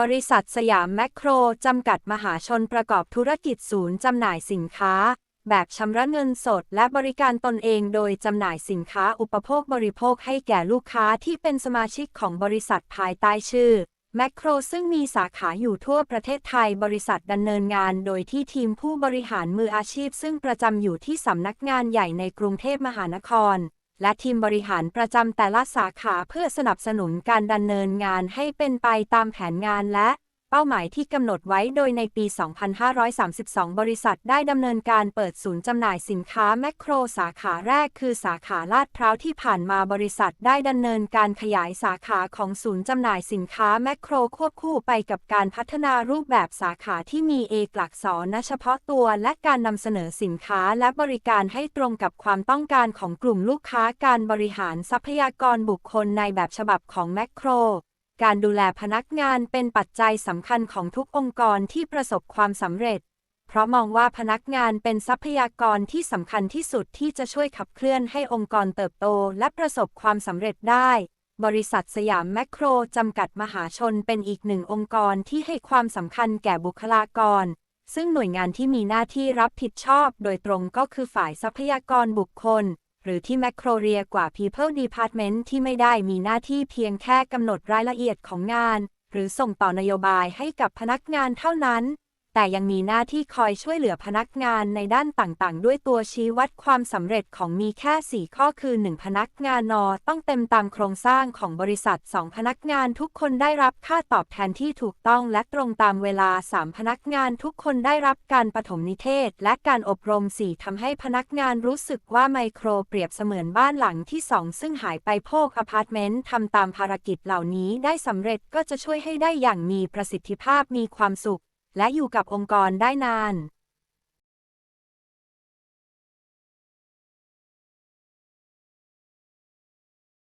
บริษัทสยามแมคโคร จำกัดมหาชนประกอบธุรกิจศูนย์จำหน่ายสินค้า แบบชำระเงินสด และบริการตนเองโดยจำหน่ายสินค้าอุปโภคบริโภคให้แก่ลูกค้าที่เป็นสมาชิกของบริษัทภายใต้ชื่อแมคโครซึ่งมีสาขาอยู่ทั่วประเทศไทยบริษัทดำเนินงานโดยที่ทีมผู้บริหารมืออาชีพ ซึ่งประจำอยู่ที่สำนักงานใหญ่ในกรุงเทพมหานคร และทีมบริหารประจำแต่ละสาขาเพื่อสนับสนุนการดำเนินงานให้เป็นไปตามแผนงานและ เป้าหมายที่กำหนดไว้โดยในปี 2532 บริษัทได้ดำเนินการเปิดศูนย์จำหน่ายสินค้าแมคโครสาขาแรกคือสาขาลาดพร้าวที่ผ่านมาบริษัทได้ดำเนินการขยายสาขาของศูนย์จำหน่ายสินค้าแมคโครควบคู่ไปกับการพัฒนารูปแบบสาขาที่มีเอกลักษณ์เฉพาะตัวและการนำเสนอสินค้าและบริการให้ตรงกับความต้องการของกลุ่มลูกค้าการบริหารทรัพยากรบุคคลในแบบฉบับของแมคโคร การดูแลพนักงานเป็นปัจจัยสำคัญของทุกองค์กรที่ประสบความสำเร็จ เพราะมองว่าพนักงานเป็นทรัพยากรที่สำคัญที่สุดที่จะช่วยขับเคลื่อนให้องค์กรเติบโตและประสบความสำเร็จได้ บริษัทสยามแมคโครจำกัดมหาชนเป็นอีกหนึ่งองค์กรที่ให้ความสำคัญแก่บุคลากร ซึ่งหน่วยงานที่มีหน้าที่รับผิดชอบ โดยตรงก็คือฝ่ายทรัพยากรบุคคล หรือที่แมคโครเรียกว่า People Department ที่ไม่ได้มีหน้าที่เพียงแค่กำหนดรายละเอียดของงาน หรือส่งต่อนโยบายให้กับพนักงานเท่านั้น แต่ยังมีหน้าที่คอยช่วยเหลือพนักงานในด้านต่างๆ ด้วยตัวชี้วัดความสำเร็จของมีแค่ 4 ข้อคือ 1 พนักงานนอต้องเต็มตามโครงสร้างของบริษัท 2 พนักงานทุกคนได้รับค่าตอบแทนที่ถูกต้องและตรงตามเวลา 3 พนักงานทุกคนได้รับการปฐมนิเทศ และการอบรม 4ทำให้พนักงานรู้สึกว่าไมโครเปรียบเสมือนบ้านหลังที่ 2 ซึ่งหายไปโภคอพาร์ตเมนต์ทำตามภารกิจเหล่านี้ได้สำเร็จก็จะช่วยให้ได้อย่างมีประสิทธิภาพมีความสุข และอยู่กับองค์กรได้นาน